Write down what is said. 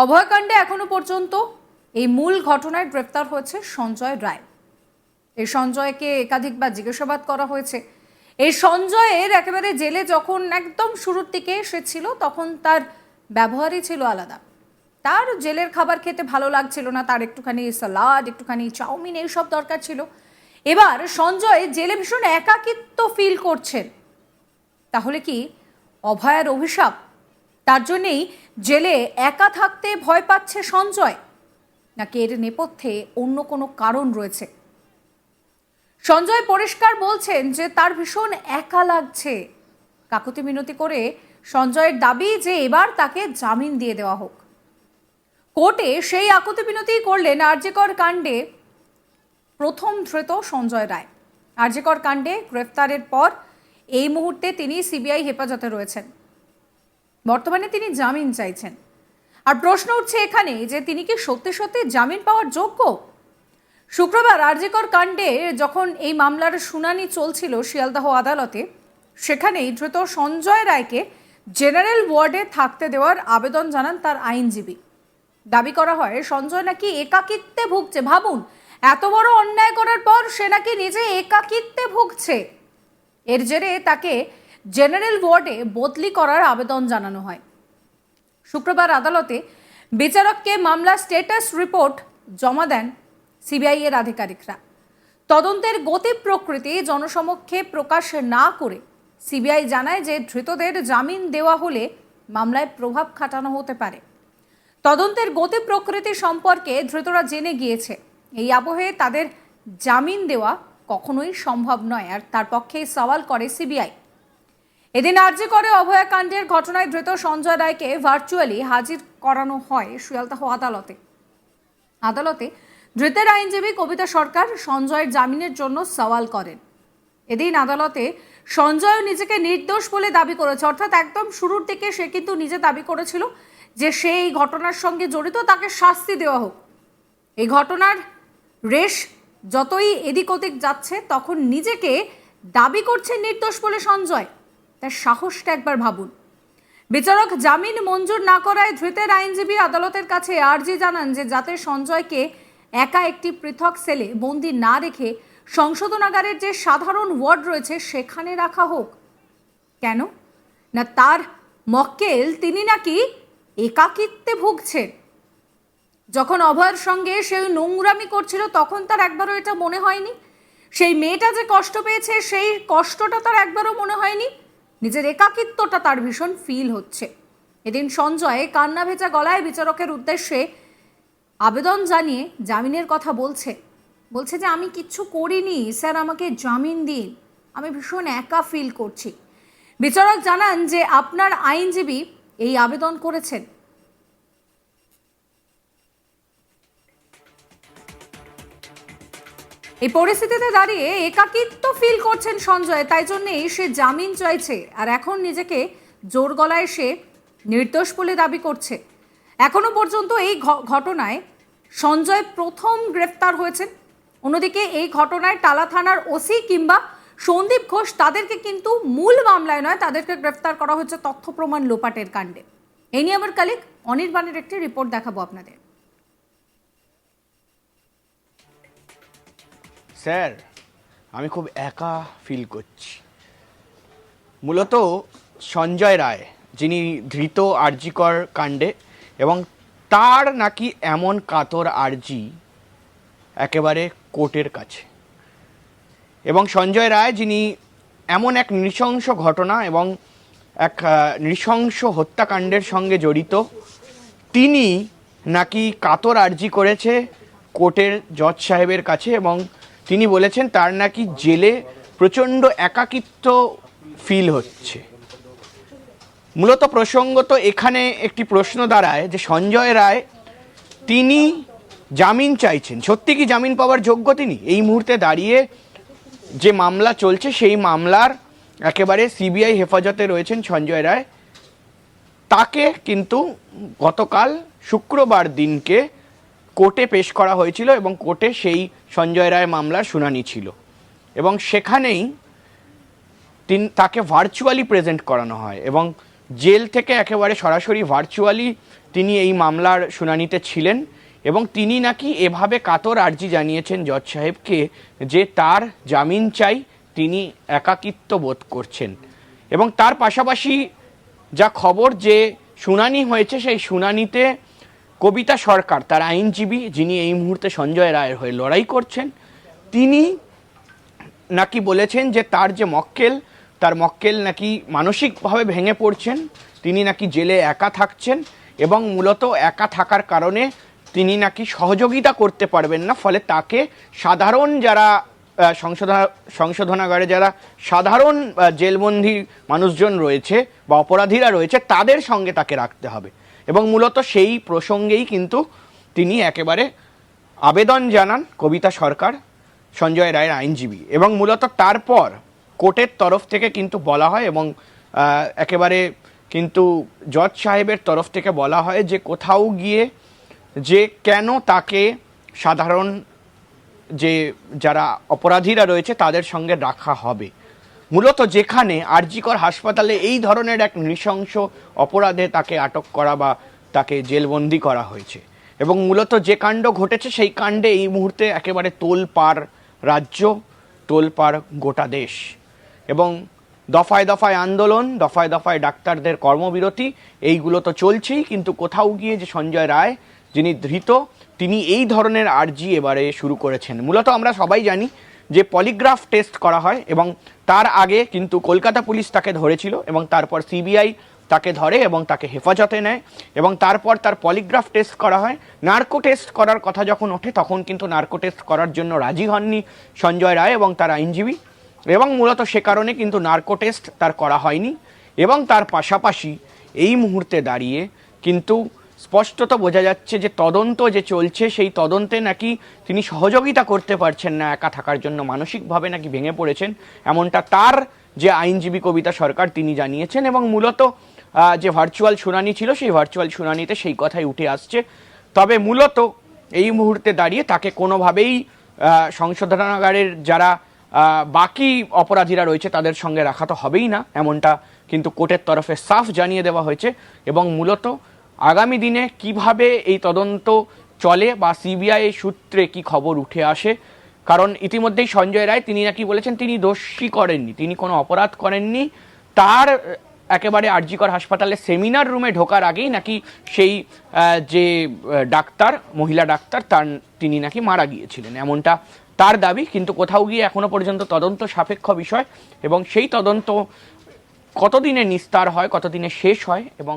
অভয়কাণ্ডে এখনও পর্যন্ত এই মূল ঘটনায় গ্রেপ্তার হয়েছে সঞ্জয় রায়। এই সঞ্জয়কে একাধিকবার জিজ্ঞাসাবাদ করা হয়েছে। এই সঞ্জয়ের একেবারে জেলে যখন একদম শুরুর দিকে এসেছিল তখন তার ব্যবহারই ছিল আলাদা। তার জেলের খাবার খেতে ভালো লাগছিল না, তার একটুখানি সালাড একটুখানি চাউমিন এইসব দরকার ছিল। এবার সঞ্জয় জেলে ভীষণ একাকিত্ব ফিল করছেন তাহলে কি অভয়ার অভিশাপ তার জন্যেই জেলে একা থাকতে ভয় পাচ্ছে সঞ্জয়, নাকি এর নেপথ্যে অন্য কোনো কারণ রয়েছে? সঞ্জয় পরিষ্কার বলছেন যে তার ভীষণ একা লাগছে। কাকুতি মিনতি করে সঞ্জয়ের দাবি যে এবার তাকে জামিন দিয়ে দেওয়া হোক। কোর্টে সেই আকুতি মিনতি করলেন আরজিকর কাণ্ডে প্রথম ধৃত সঞ্জয় রায়। আরজিকর কাণ্ডে গ্রেফতারের পর এই মুহূর্তে তিনি সিবিআই হেফাজতে রয়েছেন। বর্তমানে তিনি জামিন চাইছেন। আর প্রশ্ন উঠছে এখানে যে তিনি কি সত্যি সত্যি জামিন পাওয়ার যোগ্য? শুক্রবার আরজিকর কাণ্ডে যখন এই মামলার শুনানি চলছিল শিয়ালদাহ আদালতে, সেখানেই ধৃত সঞ্জয় রায়কে জেনারেল ওয়ার্ডে থাকতে দেওয়ার আবেদন জানান তার আইনজীবী। দাবি করা হয়, সঞ্জয় নাকি একাকিত্বে ভুগছে। ভাবুন, এত বড় অন্যায় করার পর সে নাকি নিজে একাকিত্বে ভুগছে। এর জেরে তাকে জেনারেল ওয়ার্ডে বদলি করার আবেদন জানানো হয়। শুক্রবার আদালতে বিচারককে মামলা স্ট্যাটাস রিপোর্ট জমা দেন সিবিআই এর আধিকারিকরা। তদন্তের গতি প্রকৃতি জনসমক্ষে প্রকাশ না করে সিবিআই জানায় যে ধৃতদের জামিন দেওয়া হলে মামলায় প্রভাব খাটানো হতে পারে। তদন্তের গতি প্রকৃতি সম্পর্কে ধৃতরা জেনে গিয়েছে। এই আবহে তাদের জামিন দেওয়া কখনোই সম্ভব নয়, আর তার পক্ষে সওয়াল করে সিবিআই। এদিন আর্জি করে অভয়াকাণ্ডের ঘটনায় ধৃত সঞ্জয় রায়কে ভার্চুয়ালি হাজির করানো হয় শিয়ালদাহ আদালতে। আদালতে ধৃতের আইনজীবী কবিতা সরকার সঞ্জয়ের জামিনের জন্য সওয়াল করেন। এদিন আদালতে সঞ্জয় নিজেকে নির্দোষ বলে দাবি করেছে। অর্থাৎ একদম শুরুর দিকে সে কিন্তু নিজে দাবি করেছিল যে সে এই ঘটনার সঙ্গে জড়িত, তাকে শাস্তি দেওয়া হোক। এই ঘটনার রেশ যতই এদিক ওদিক যাচ্ছে, তখন নিজেকে দাবি করছে নির্দোষ বলে সঞ্জয়। তার সাহসটা একবার ভাবুন। বিচারক জামিন মঞ্জুর না করায় ধৃতের আইনজীবী আদালতের কাছে আর্জি জানান যে যাতে সঞ্জয়কে একা একটি পৃথক সেলে বন্দি না রেখে সংশোধনাগারের যে সাধারণ ওয়ার্ড রয়েছে সেখানে রাখা হোক। কেন? না তার মক্কেল তিনি নাকি একাকিত্বে ভুগছেন। যখন অভয়ের সঙ্গে সে নোংরামি করছিল তখন তার একবারও এটা মনে হয়নি। সেই মেয়েটা যে কষ্ট পেয়েছে সেই কষ্টটা তার একবারও মনে হয়নি। নিজের একাকিত্বটা তার ভীষণ ফিল হচ্ছে। এদিন সঞ্জয় কান্না ভেজা গলায় বিচারকের উদ্দেশ্যে আবেদন জানিয়ে জামিনের কথা বলছে। বলছে যে, আমি কিচ্ছু করিনি, স্যার আমাকে জামিন দিন। আমি ভীষণ একা ফিল করছি। বিচারক জানান যে, আপনার আইনজীবী এই আবেদন করেছেন। এই পরিস্থিতিতে দাঁড়িয়ে একাকিত্ব ফিল করছেন সঞ্জয়, তাই জন্যেই সে জামিন চাইছে। আর এখন নিজেকে জোর গলায় সে নির্দোষ বলে দাবি করছে। এখনও পর্যন্ত এই ঘটনায় সঞ্জয় প্রথম গ্রেফতার হয়েছেন। অন্যদিকে এই ঘটনায় টালা থানার ওসি কিংবা সন্দীপ ঘোষ তাদেরকে কিন্তু মূল মামলায় নয়, তাদেরকে গ্রেফতার করা হচ্ছে তথ্য প্রমাণ লোপাটের কাণ্ডে। এই নিয়ে আমার কালিক অনির্বাণের একটি রিপোর্ট দেখাবো আপনাদের। স্যার, আমি খুব একা ফিল করছি। মূলত সঞ্জয় রায়, যিনি ধৃত আরজিকর কাণ্ডে এবং তার নাকি এমন কাতর আর্জি একেবারে কোর্টের কাছে। এবং সঞ্জয় রায়, যিনি এমন এক নৃশংস ঘটনা এবং এক নৃশংস হত্যাকাণ্ডের সঙ্গে জড়িত, তিনি নাকি কাতর আর্জি করেছে কোর্টের জজ সাহেবের কাছে এবং তিনি বলেছেন তার নাকি জেলে প্রচণ্ড একাকিত্ব ফিল হচ্ছে। মূলত প্রসঙ্গত এখানে একটি প্রশ্ন দাঁড়ায় যে সঞ্জয় রায়, তিনি জামিন চাইছেন। সত্যি কি জামিন পাওয়ার যোগ্য তিনি? এই মুহূর্তে দাঁড়িয়ে যে মামলা চলছে, সেই মামলার একেবারে সিবিআই হেফাজতে রয়েছেন সঞ্জয় রায়। তাকে কিন্তু গতকাল শুক্রবার দিনকে কোর্টে পেশ করা হয়েছিল এবং কোর্টে সেই সঞ্জয় রায় মামলার শুনানি ছিল। এবং সেখানেই তিন, তাকে ভার্চুয়ালি প্রেজেন্ট করানো হয় এবং জেল থেকে একেবারে সরাসরি ভার্চুয়ালি তিনি এই মামলার শুনানিতে ছিলেন এবং তিনি নাকি এভাবে কাতর আর্জি জানিয়েছেন জজ সাহেবকে যে তার জামিন চাই, তিনি একাকিত্ব বোধ করছেন। এবং তার পাশাপাশি যা খবর যে শুনানি হয়েছে সেই শুনানিতে কবিতা সরকার, তার আইনজীবী যিনি এই মুহূর্তে সঞ্জয় রায়ের হয়ে লড়াই করছেন, তিনি নাকি বলেছেন যে তার যে মক্কেল, তার মক্কেল নাকি মানসিকভাবে ভেঙে পড়ছেন, তিনি নাকি জেলে একা থাকছেন এবং মূলত একা থাকার কারণে তিনি নাকি সহযোগিতা করতে পারবেন না, ফলে তাকে সাধারণ যারা সংশোধনা সংশোধনাগারে যারা সাধারণ জেলবন্দি মানুষজন রয়েছে বা অপরাধীরা রয়েছে, তাদের সঙ্গে তাকে রাখতে হবে। এবং মূলত সেই প্রসঙ্গেই কিন্তু তিনি একেবারে আবেদন জানান কবিতা সরকার সঞ্জয় রায়ের আইনজীবী। এবং মূলত তারপর কোর্টের তরফ থেকে কিন্তু বলা হয় এবং একেবারে কিন্তু জজ সাহেবের তরফ থেকে বলা হয় যে কোথাও গিয়ে যে কেন তাকে সাধারণ যে যারা অপরাধীরা রয়েছে তাদের সঙ্গে রাখা হবে। মূলত যেখানে আরজিকর হাসপাতালে এই ধরনের এক নৃশংস অপরাধে তাকে আটক করা বা তাকে জেলবন্দি করা হয়েছে। এবং মূলত যে কাণ্ড ঘটেছে সেই কাণ্ডে এই মুহূর্তে একেবারে তোল পার রাজ্য তোল পার গোটা দেশ। এবং দফায় দফায় আন্দোলন, দফায় দফায় ডাক্তারদের কর্মবিরতি, এইগুলো তো চলছেই, কিন্তু কোথাও গিয়ে যে সঞ্জয় রায়, যিনি ধৃত, তিনি এই ধরনের আর্জি এবারে শুরু করেছেন। মূলত আমরা সবাই জানি যে পলিগ্রাফ টেস্ট করা হয় এবং তার আগে কিন্তু কলকাতা পুলিশ তাকে ধরেছিল এবং তারপর সিবিআই তাকে ধরে এবং তাকে হেফাজতে নেয় এবং তারপর তার পলিগ্রাফ টেস্ট করা হয়। নার্কো টেস্ট করার কথা যখন ওঠে, তখন কিন্তু নার্কো টেস্ট করার জন্য রাজি হননি সঞ্জয় রায় এবং তার আইনজীবী এবং মূলত সে কারণে কিন্তু নার্কো টেস্ট তার করা হয়নি এবং তার পাশাপাশি এই মুহূর্তে দাঁড়িয়ে কিন্তু স্পষ্টত বোঝা যাচ্ছে যে তদন্ত যে চলছে, সেই তদন্তে নাকি তিনি সহযোগিতা করতে পারছেন না একা থাকার জন্য, মানসিকভাবে নাকি ভেঙে পড়েছেন। এমনটা তার যে আইনজীবী কবিতা সরকার তিনি জানিয়েছেন এবং মূলত যে ভার্চুয়াল শুনানি ছিল, সেই ভার্চুয়াল শুনানিতে সেই কথাই উঠে আসছে। তবে মূলত এই মুহূর্তে দাঁড়িয়ে তাকে কোনোভাবেই সংশোধনাগারের যারা বাকি অপরাধীরা রয়েছে তাদের সঙ্গে রাখা তো হবেই না, এমনটা কিন্তু কোর্টের তরফে সাফ জানিয়ে দেওয়া হয়েছে এবং মূলত আগামী দিনে কীভাবে এই তদন্ত চলে বা সিবিআই সূত্রে কি খবর উঠে আসে? কারণ ইতিমধ্যেই সঞ্জয় রায়, তিনি নাকি বলেছেন তিনি দোষী করেননি, তিনি কোনো অপরাধ করেননি। তার একেবারে আরজিকর হাসপাতালে সেমিনার রুমে ঢোকার আগেই নাকি সেই যে ডাক্তার, মহিলা ডাক্তার, তার, তিনি নাকি মারা গিয়েছিলেন। এমনটা তার দাবি, কিন্তু কোথাও গিয়ে এখনও পর্যন্ত তদন্ত সাপেক্ষ বিষয় এবং সেই তদন্ত কতদিনে নিস্তার হয়, কতদিনে শেষ হয় এবং